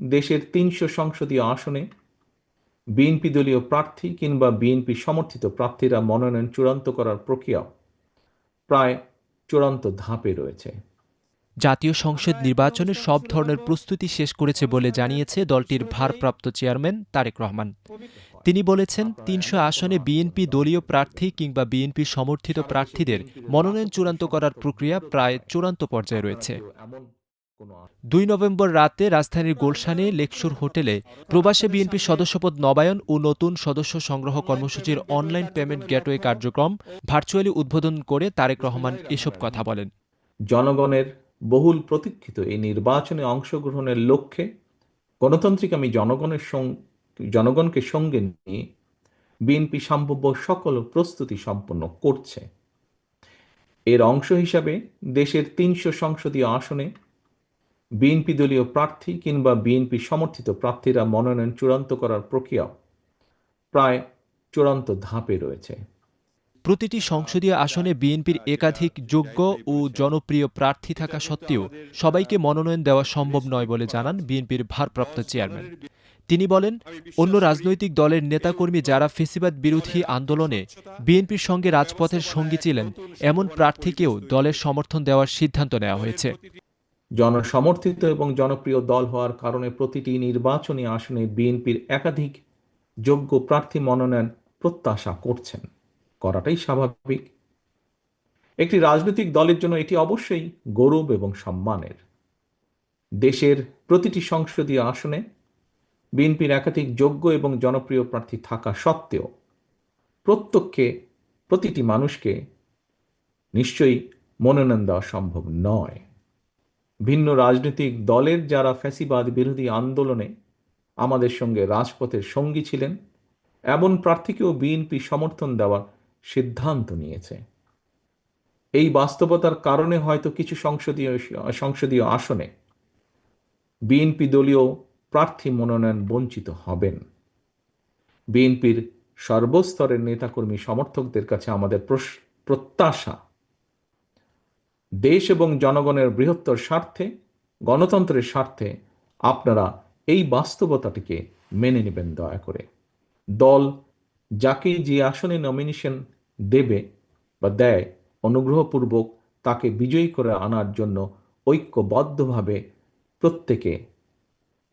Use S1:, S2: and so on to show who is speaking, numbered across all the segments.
S1: দেশের তিনশো সংসদীয় আসনে বিএনপি দলীয় প্রার্থী কিংবা বিএনপি সমর্থিত প্রার্থীরা মনোনয়ন চূড়ান্ত করার প্রক্রিয়া প্রায় চূড়ান্ত ধাপে রয়েছে।
S2: জাতীয় সংসদ নির্বাচনের সব ধরনের প্রস্তুতি শেষ করেছে বলে জানিয়েছে দলটির ভারপ্রাপ্ত চেয়ারম্যান তারেক রহমান। তিনি বলেছেন, তিনশো আসনে বিএনপি দলীয় প্রার্থী কিংবা বিএনপি সমর্থিত প্রার্থীদের মনোনয়ন চূড়ান্ত করার প্রক্রিয়া প্রায় চূড়ান্ত পর্যায়ে রয়েছে। দুই নভেম্বর রাতে রাজধানীর গোলশানে লেকশুর হোটেলে প্রবাসী বিএনপির সদস্যপদ নবায়ন ও নতুন সদস্য সংগ্রহ কর্মসূচির অনলাইন পেমেন্ট গেটওয়ে কার্যক্রম ভার্চুয়ালি উদ্বোধন করে তারেক রহমান এসব কথা বলেন।
S1: জনগণের বহুল প্রতীক্ষিত এই নির্বাচনে অংশগ্রহণের লক্ষ্যে গণতান্ত্রিক আমি জনগণের জনগণকে সঙ্গে নিয়ে বিএনপি সম্ভাব্য সকল প্রস্তুতি সম্পন্ন করছে। এর অংশ হিসাবে দেশের তিনশো সংসদীয় আসনে বিএনপি দলীয় প্রার্থী কিংবা বিএনপি সমর্থিত প্রার্থীরা মনোনয়ন চূড়ান্ত করার প্রক্রিয়া প্রায় চূড়ান্ত ধাপে রয়েছে।
S2: প্রতিটি সংসদীয় আসনে বিএনপির একাধিক যোগ্য ও জনপ্রিয় প্রার্থী থাকা সত্ত্বেও সবাইকে মনোনয়ন দেওয়া সম্ভব নয় বলে জানান বিএনপির ভারপ্রাপ্ত চেয়ারম্যান। তিনি বলেন, অন্য রাজনৈতিক দলের নেতাকর্মী যারা ফেসিবাদ বিরোধী আন্দোলনে বিএনপির সঙ্গে রাজপথের সঙ্গী ছিলেন, এমন প্রার্থীকেও দলের সমর্থন দেওয়ার সিদ্ধান্ত নেওয়া হয়েছে।
S1: জনসমর্থিত এবং জনপ্রিয় দল হওয়ার কারণে প্রতিটি নির্বাচনী আসনে বিএনপির একাধিক যোগ্য প্রার্থী মনোনয়ন প্রত্যাশা করছেন। করাটাই স্বাভাবিক। একটি রাজনৈতিক দলের জন্য এটি অবশ্যই গৌরব এবং সম্মানের। দেশের প্রতিটি সংসদীয় আসনে বিএনপির একাধিক যোগ্য এবং জনপ্রিয় প্রার্থী থাকা সত্ত্বেও প্রত্যেককে প্রতিটি মানুষকে নিশ্চয়ই মনোনয়ন দেওয়া সম্ভব নয়। ভিন্ন রাজনৈতিক দলের যারা ফ্যাসিবাদ বিরোধী আন্দোলনে আমাদের সঙ্গে রাজপথের সঙ্গী ছিলেন, এমন প্রার্থীকেও বিএনপি সমর্থন দেওয়ার সিদ্ধান্ত নিয়েছে। এই বাস্তবতার কারণে হয়তো কিছু সংসদীয় সংসদীয় আসনে বিএনপি দলীয় প্রার্থী মনোনয়ন বঞ্চিত হবেন। বিএনপির সর্বস্তরের নেতাকর্মী সমর্থকদের কাছে আমাদের প্রত্যাশা দেশ এবং জনগণের বৃহত্তর স্বার্থে, গণতন্ত্রের স্বার্থে আপনারা এই বাস্তবতাটিকে মেনে নেবেন দয়া করে। দল যাকে যে আসনে নমিনেশন দেবে বা দেয়, অনুগ্রহপূর্বক তাকে বিজয়ী করে আনার জন্য ঐক্যবদ্ধভাবে প্রত্যেকে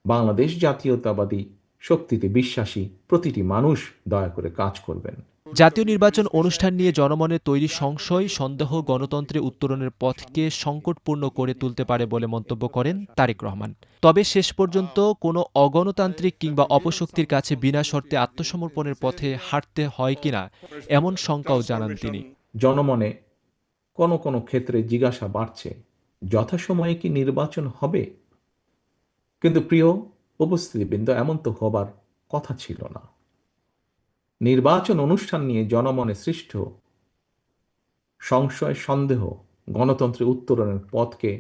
S1: বাংলাদেশ জাতীয়তাবাদী শক্তিতে বিশ্বাসী প্রতিটি মানুষ দয়া করে কাজ করবেন।
S2: জাতীয় নির্বাচন অনুষ্ঠান নিয়ে জনমনে তৈরি সংশয়, সন্দেহ গণতন্ত্রে উত্তরণের পথকে সংকটপূর্ণ করে তুলতে পারে বলে মন্তব্য করেন তারেক রহমান। তবে শেষ পর্যন্ত কোনো অগণতান্ত্রিক কিংবা অপশক্তির কাছে বিনা শর্তে আত্মসমর্পণের পথে হাঁটতে হয় কিনা, এমন শঙ্কাও জানান তিনি।
S1: জনমনে কোনো কোনো ক্ষেত্রে জিজ্ঞাসা বাড়ছে, যথাসময়ে কি নির্বাচন হবে? কিন্তু প্রিয় উপস্থিতিবৃন্দ, এমন তো হবার কথা ছিল না। নির্বাচন অনুষ্ঠান নিয়ে জনমনে সৃষ্ট সংশয়, সন্দেহ গণতন্ত্রের উত্তরণের পথকে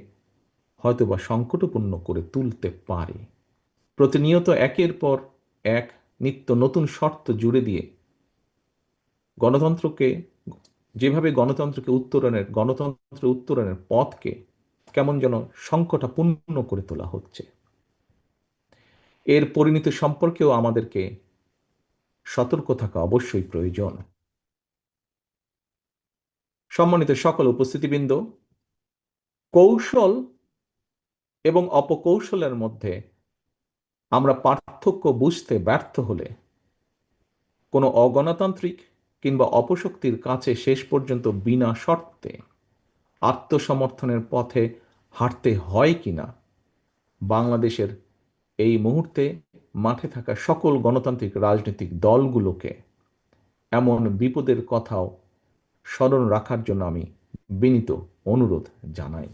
S1: হয়তোবা সংকটপূর্ণ করে তুলতে পারে। প্রতিনিয়ত একের পর এক নিত্য নতুন শর্ত জুড়ে দিয়ে গণতন্ত্রকে, যেভাবে গণতন্ত্রকে উত্তরণের গণতন্ত্রের উত্তরণের পথকে কেমন যেন সংকটাপূর্ণ করে তোলা হচ্ছে। এর পরিণতি সম্পর্কেও আমাদেরকে সতর্ক থাকা অবশ্যই প্রয়োজন। সম্মানিত সকল উপস্থিতিবৃন্দ, কৌশল এবং অপকৌশলের মধ্যে আমরা পার্থক্য বুঝতে ব্যর্থ হলে, কোনো অগণতান্ত্রিক কিংবা অপশক্তির কাছে শেষ পর্যন্ত বিনা শর্তে আত্মসমর্থনের পথে হাঁটতে হয় কিনা, বাংলাদেশের এই মুহূর্তে মাঠে থাকা সকল গণতান্ত্রিক রাজনৈতিক দলগুলোকে এমন বিপদের কথাও স্মরণ রাখার জন্য আমি বিনীত অনুরোধ জানাই।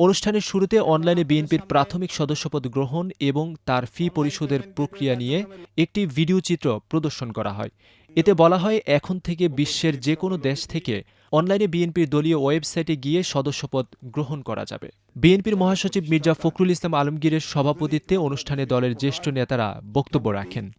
S2: অনুষ্ঠানের শুরুতে অনলাইনে বিএনপির প্রাথমিক সদস্যপদ গ্রহণ এবং তার ফি পরিশোধের প্রক্রিয়া নিয়ে একটি ভিডিও চিত্র প্রদর্শন করা হয়। এতে বলা হয়, এখন থেকে বিশ্বের যে কোনো দেশ থেকে অনলাইনে বিএনপির দলীয় ওয়েবসাইটে গিয়ে সদস্যপদ গ্রহণ করা যাবে। বিএনপির মহাসচিব মির্জা ফখরুল ইসলাম আলমগীরের সভাপতিত্বে অনুষ্ঠানে দলের জ্যেষ্ঠ নেতারা বক্তব্য রাখেন।